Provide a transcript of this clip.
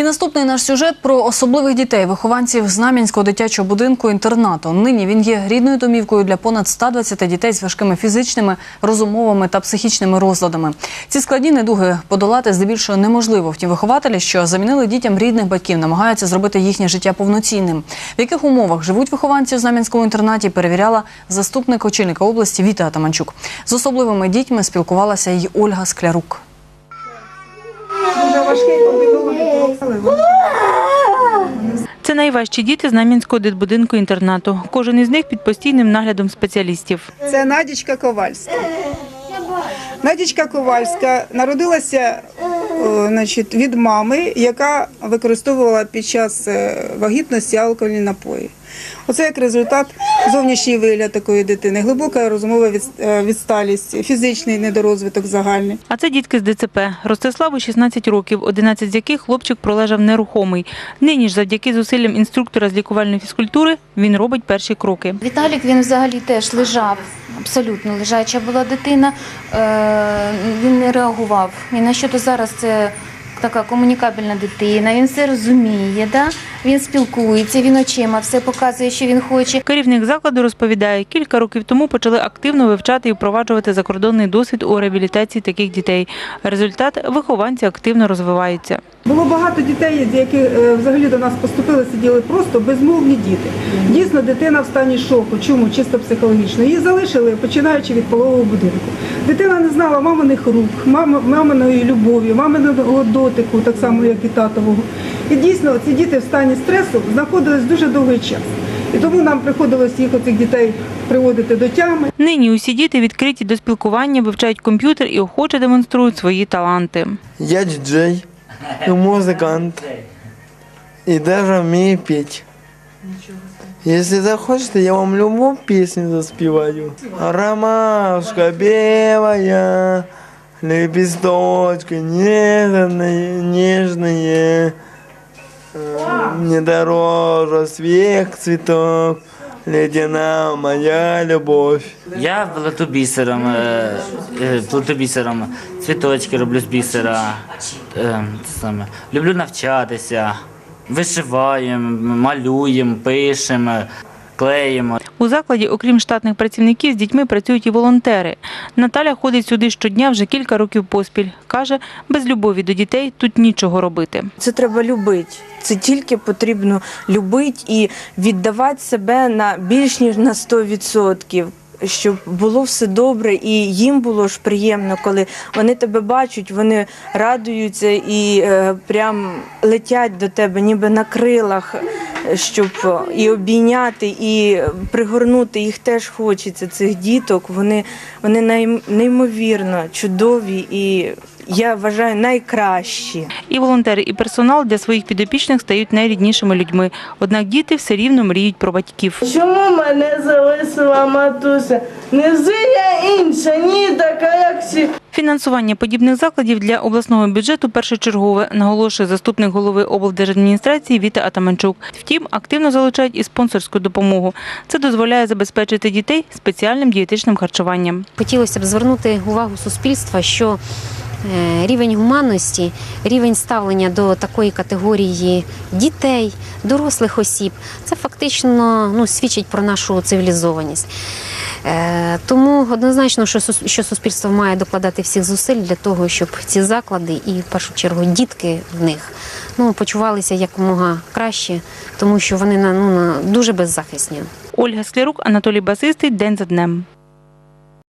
І наступний наш сюжет про особливих дітей, вихованців Знам'янського дитячого будинку інтернату. Нині він є рідною домівкою для понад 120 дітей з важкими фізичними, розумовими та психічними розладами. Ці складні недуги подолати здебільшого неможливо. Втім, вихователі, що замінили дітям рідних батьків, намагаються зробити їхнє життя повноцінним. В яких умовах живуть вихованці в Знам'янському інтернаті, перевіряла заступник очільника області Віта Атаманчук. З особливими дітьми спілкувалася й Ольга Склярук. Дуже важкий Це найважчі діти Знам'янського дитбудинку інтернату. Кожен із них під постійним наглядом спеціалістів. Це Надічка Ковальська. Надічка Ковальська народилася е, значить, від мами, яка використовувала під час е, вагітності алкогольні напої. Оце як результат зовнішній вигляд такої дитини, глибока розумова е, відсталість, фізичний недорозвиток загальний. А це дітки з ДЦП. Ростиславу 16 років, 11 з яких хлопчик пролежав нерухомий. Нині ж завдяки зусиллям інструктора з лікувальної фізкультури він робить перші кроки. Віталік він взагалі теж лежав, абсолютно лежача була дитина. Е, він не реагував. Ні на що то зараз це така комунікабельна дитина, він все розуміє, да? Він спілкується, він очима все показує, що він хоче. Керівник закладу розповідає, кілька років тому почали активно вивчати і впроваджувати закордонний досвід у реабілітації таких дітей. Результат вихованці активно розвиваються. Було багато дітей, які е, взагалі до нас поступили, сиділи просто безмовні діти. Дійсно, дитина в стані шоку. Чому? Чисто психологічно. Її залишили, починаючи від пологового будинку. Дитина не знала маминих рук, мами- маминої любові, маминого дотику, так само, як і татового. І дійсно, ці діти в стані стресу знаходились дуже довгий час. І тому нам приходилось їх оцих дітей приводити до тями. Нині усі діти відкриті до спілкування, вивчають комп'ютер і охоче демонструють свої таланти. Я диджей, и музыкант, и даже умею петь. Если захочете, я вам любую песню заспеваю. Ромашка белая, лепесточки нежные, нежные. Не дороже свех цветов, ледяна моя любовь. Я плету бісером, е, е, плету бісером, цвіточки роблю з бісера. е, це саме. Люблю навчатися, вишиваємо, малюємо, пишемо, клеїмо. У закладі, окрім штатних працівників, з дітьми працюють і волонтери. Наталя ходить сюди щодня вже кілька років поспіль. Каже, без любові до дітей тут нічого робити. Це треба любити. Це тільки потрібно любити і віддавати себе на більш ніж на 100%. Щоб було все добре, і їм було ж приємно, коли вони тебе бачать, вони радуються і е, прям летять до тебе, ніби на крилах, щоб е, і обійняти, і пригорнути. Їх теж хочеться цих діток. Вони, вони неймовірно чудові і я вважаю найкращі. І волонтери, і персонал для своїх підопічних стають найріднішими людьми. Однак діти все рівно мріють про батьків. Чому мене залишила матуся? Невже я інша, ні така, як всі. Фінансування подібних закладів для обласного бюджету першочергове, наголошує заступник голови облдержадміністрації Віта Атаманчук. Втім, активно залучають і спонсорську допомогу. Це дозволяє забезпечити дітей спеціальним дієтичним харчуванням. Хотілося б звернути увагу суспільства, що е, рівень гуманності, рівень ставлення до такої категорії дітей, дорослих осіб, це фактично ну, свідчить про нашу цивілізованість. Е, Тому однозначно, що сус- що суспільство має докладати всіх зусиль для того, щоб ці заклади і в першу чергу дітки в них ну, почувалися якомога краще, тому що вони на, ну, на дуже беззахисні. Ольга Склярук, Анатолій Басистий. День за днем.